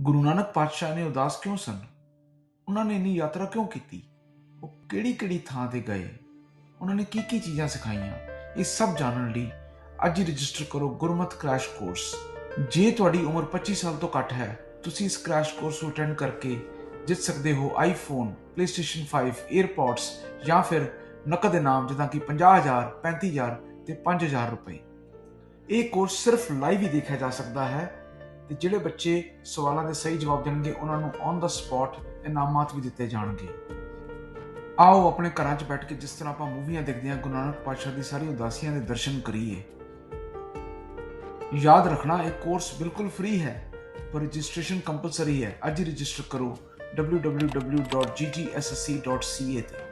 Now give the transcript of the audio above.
ਗੁਰੂ ਨਾਨਕ ਪਾਤਸ਼ਾਹ ਨੇ ਉਦਾਸ ਕਿਉਂ ਸਨ? ਉਹਨਾਂ ਨੇ ਇੰਨੀ ਯਾਤਰਾ ਕਿਉਂ ਕੀਤੀ? ਉਹ ਕਿਹੜੀ ਕਿਹੜੀ ਥਾਂ ਤੇ ਗਏ? ਉਹਨਾਂ ਨੇ ਕੀ ਕੀ ਚੀਜ਼ਾਂ ਸਿਖਾਈਆਂ? ਇਹ ਸਭ ਜਾਣਨ ਲਈ ਅੱਜ ਹੀ ਰਜਿਸਟਰ ਕਰੋ ਗੁਰਮਤ ਕ੍ਰੈਸ਼ ਕੋਰਸ। ਜੇ ਤੁਹਾਡੀ ਉਮਰ 25 ਸਾਲ ਤੋਂ ਘੱਟ ਹੈ, ਤੁਸੀਂ ਇਸ ਕ੍ਰੈਸ਼ ਕੋਰਸ ਨੂੰ ਅਟੈਂਡ ਕਰਕੇ ਜਿੱਤ ਸਕਦੇ ਹੋ ਆਈਫੋਨ ਪਲੇਸਟੇਸ਼ਨ 5 에ਅਰਪੋਡਸ ਜਾਂ ਫਿਰ ਨਕਦ ਇਨਾਮ ਜਿੱਦਾਂ ਕਿ 50000 35000 ਤੇ 5000 ਰੁਪਏ। ਇਹ ਕੋਰਸ ਸਿਰਫ ਲਾਈਵ ਹੀ ਦੇਖਿਆ ਜਾ ਸਕਦਾ ਹੈ। ਤੇ ਜਿਹੜੇ ਬੱਚੇ ਸਵਾਲਾਂ ਦੇ ਸਹੀ ਜਵਾਬ ਦੇਣਗੇ, ਉਹਨਾਂ ਨੂੰ ਔਨ ਦਾ ਸਪੌਟ ਇਨਾਮਾਤ ਵੀ ਦਿੱਤੇ ਜਾਣਗੇ। ਆਓ ਆਪਣੇ ਘਰਾਂ 'ਚ ਬੈਠ ਕੇ ਜਿਸ ਤਰ੍ਹਾਂ ਆਪਾਂ ਮੂਵੀਆਂ ਦੇਖਦੇ ਹਾਂ, ਗੁਰੂ ਨਾਨਕ ਪਾਤਸ਼ਾਹ ਦੀ ਸਾਰੀ ਉਦਾਸੀਆਂ ਦੇ ਦਰਸ਼ਨ ਕਰੀਏ। ਯਾਦ ਰੱਖਣਾ, ਇਹ ਕੋਰਸ ਬਿਲਕੁਲ ਫ੍ਰੀ ਹੈ, ਪਰ ਰਜਿਸਟ੍ਰੇਸ਼ਨ ਕੰਪਲਸਰੀ ਹੈ। ਅੱਜ ਹੀ ਰਜਿਸਟਰ ਕਰੋ www.gtssc.ca ਤੇ।